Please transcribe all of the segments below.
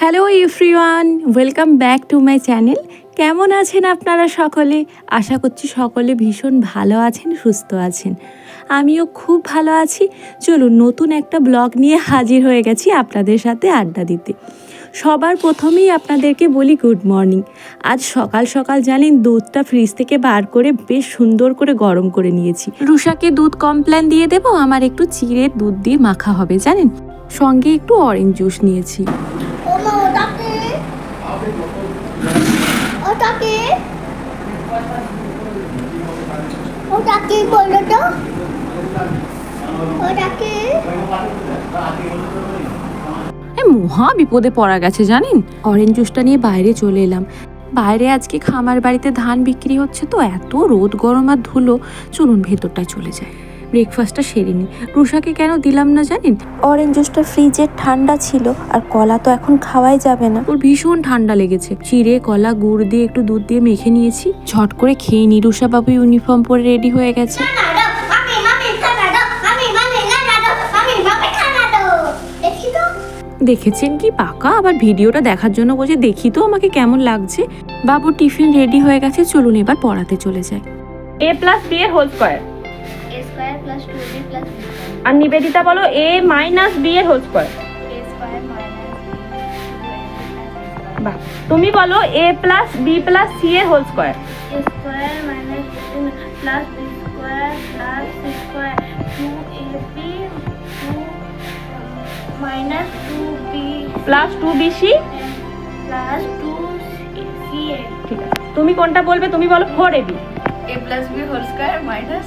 Hello everyone welcome back to my channel কেমন আছেন আপনারা সকলে? আশা করছি সকলে ভীষণ ভালো আছেন, সুস্থ আছেন। আমিও খুব ভালো আছি। চলুন, নতুন একটা ব্লগ নিয়ে হাজির হয়ে গেছি আপনাদের সাথে আড্ডা দিতে। সবার প্রথমেই আপনাদেরকে বলি গুড মর্নিং আজ সকাল সকাল জানেন, দুধটা ফ্রিজ থেকে বার করে বেশ সুন্দর করে গরম করে নিয়েছি। রুষাকে দুধ কমপ্ল্যান দিয়ে দেবো, আমার একটু চিড়ে দুধ দিয়ে মাখা হবে, জানেন? সঙ্গে একটু অরেঞ্জ জুস নিয়েছি ওমা ওটাকে ওটাকে ওটাকে বলো তো। ওটাকে। মহা বিপদে পড়া গেছে, জানেন? অরেঞ্জ জুসটা নিয়ে বাইরে চলে এলাম। বাইরে আজকে খামার বাড়িতে ধান বিক্রি হচ্ছে তো, এত রোদ, গরম আর ধুলো। চলুন ভেতরটায় চলে যায় ব্রেকফাস্টটা সেরে নিই রুষাকে কেন দিলাম না জানেন? অরেঞ্জ জুসটা ফ্রিজে ঠান্ডা ছিল আর কলা তো এখন খাওয়াই যাবে না। ওর ভীষণ ঠান্ডা লেগেছে। চিড়ে কলা গুড় দিয়ে একটু দুধ দিয়ে মেখে নিয়েছি। ঝট করে খেয়ে নি। রুষা বাবু ইউনিফর্ম পরে রেডি হয়ে গেছে। দেখেছেন কি পাকা? আবার ভিডিওটা দেখার জন্য বলছে দেখি তো আমাকে কেমন লাগছে। বাবু টিফিন রেডি হয়ে গেছে। চলুন এবার পড়াতে চলে যায় এ প্লাস বি এর হোল স্কোয়ার আর নিবেদিতা বলো এ মাইনাস বি এর whole square a square minus বাহ। তুমি বলো A plus B plus C এর whole square a square minus plus b square plus c square 2ab 2 minus 2b plus two B C plus 2ca ঠিক আছে। তুমি কোনটা বলবে? তুমি বলো four A B a plus b whole square minus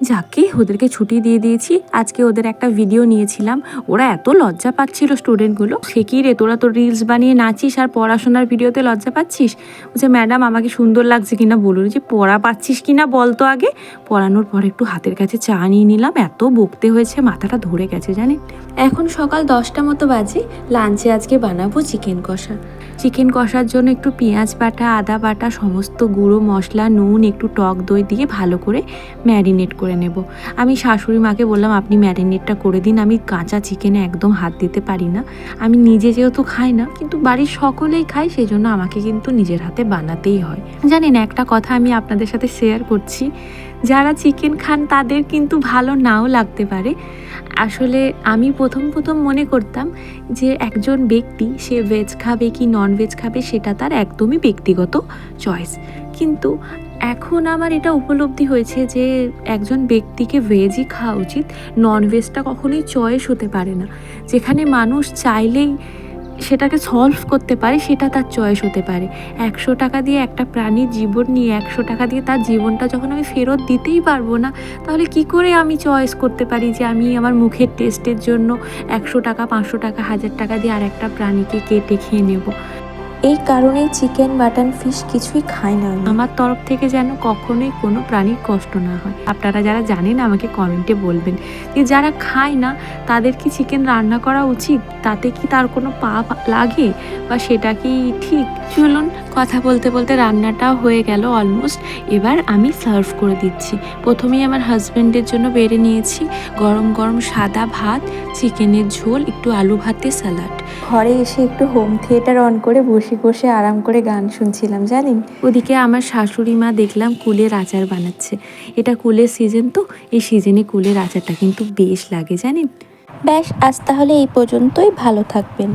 যাকে ওদেরকে ছুটি দিয়ে দিয়েছি, আজকে ওদের একটা ভিডিও নিয়েছিলাম। ওরা এত লজ্জা পাচ্ছিল স্টুডেন্টগুলো সে কি রে, তোরা তো রিলস বানিয়ে নাচিস আর পড়াশোনার ভিডিওতে লজ্জা পাচ্ছিস? বলছে, ম্যাডাম, আমাকে সুন্দর লাগছে কিনা বলুন। যে পড়া পাচ্ছিস কিনা বল তো আগে। পড়ানোর পর একটু হাতের কাছে চা নিয়ে নিলাম। এত বকতে হয়েছে, মাথাটা ধরে গেছে, জানেন? এখন সকাল দশটা মতো বাজে লাঞ্চে আজকে বানাবো চিকেন কষা। চিকেন কষার জন্য একটু পেঁয়াজ বাটা, আদা বাটা, সমস্ত গুঁড়ো মশলা, নুন, একটু টক দই দিয়ে ভালো করে ম্যারিনেট করে নেব। আমি শাশুড়ি মাকে বললাম, আপনি ম্যারিনেটটা করে দিন, আমি কাঁচা চিকেনে একদম হাত দিতে পারি না। আমি নিজে যেহেতু খাই না, কিন্তু বাড়ির সকলেই খাই সেই জন্য আমাকে কিন্তু নিজের হাতে বানাতেই হয়। জানেন, একটা কথা আমি আপনাদের সাথে শেয়ার করছি, যারা চিকেন খান, তাদের কিন্তু ভালো নাও লাগতে পারে। আসলে আমি প্রথম প্রথম মনে করতাম যে একজন ব্যক্তি, সে ভেজ খাবে কি নন ভেজ খাবে, সেটা তার একদমই ব্যক্তিগত চয়েস কিন্তু এখন আমার এটা উপলব্ধি হয়েছে যে একজন ব্যক্তিকে ভেজই খাওয়া উচিত নন ভেজটা কখনোই চয়েস হতে পারে না। যেখানে মানুষ চাইলেই সেটাকে সলভ করতে পারে, সেটা তার চয়েস হতে পারে। একশো টাকা দিয়ে একটা প্রাণীর জীবন নিয়ে একশো টাকা দিয়ে তার জীবনটা যখন আমি ফেরত দিতেই পারব না, তাহলে কি করে আমি চয়েস করতে পারি যে আমি আমার মুখের টেস্টের জন্য একশো টাকা, পাঁচশো টাকা, হাজার টাকা দিয়ে আর একটা প্রাণীকে কেটে খেয়ে নেব? এই কারণেই চিকেন, মাটন, ফিশ কিছুই খাই না আমার তরফ থেকে যেন কখনোই কোনো প্রাণীর কষ্ট না হয়। আপনারা যারা জানেন, আমাকে কমেন্টে বলবেন যে যারা খায় না, তাদের কি চিকেন রান্না করা উচিত? তাতে কি তার কোনো পাপ লাগে? বা সেটা কি ঠিক? চলুন, কথা বলতে বলতে রান্নাটাও হয়ে গেল অলমোস্ট এবার আমি সার্ভ করে দিচ্ছি। প্রথমেই আমার হাজব্যান্ডের জন্য বেড়ে নিয়েছি গরম গরম সাদা ভাত, চিকেনের ঝোল, একটু আলু ভাতে স্যালাড ঘরে এসে একটু হোম থিয়েটার অন করে বসে বসে আরাম করে গান শুনছিলাম জানেন? ওদিকে আমার শাশুড়ি মা দেখলাম কুলের আচার বানাচ্ছে। এটা কুলের সিজন তো এই সিজনে কুলের আচারটা কিন্তু বেশ লাগে জানেন? ব্যাস আজ তাহলে এই পর্যন্তই ভালো থাকবেন।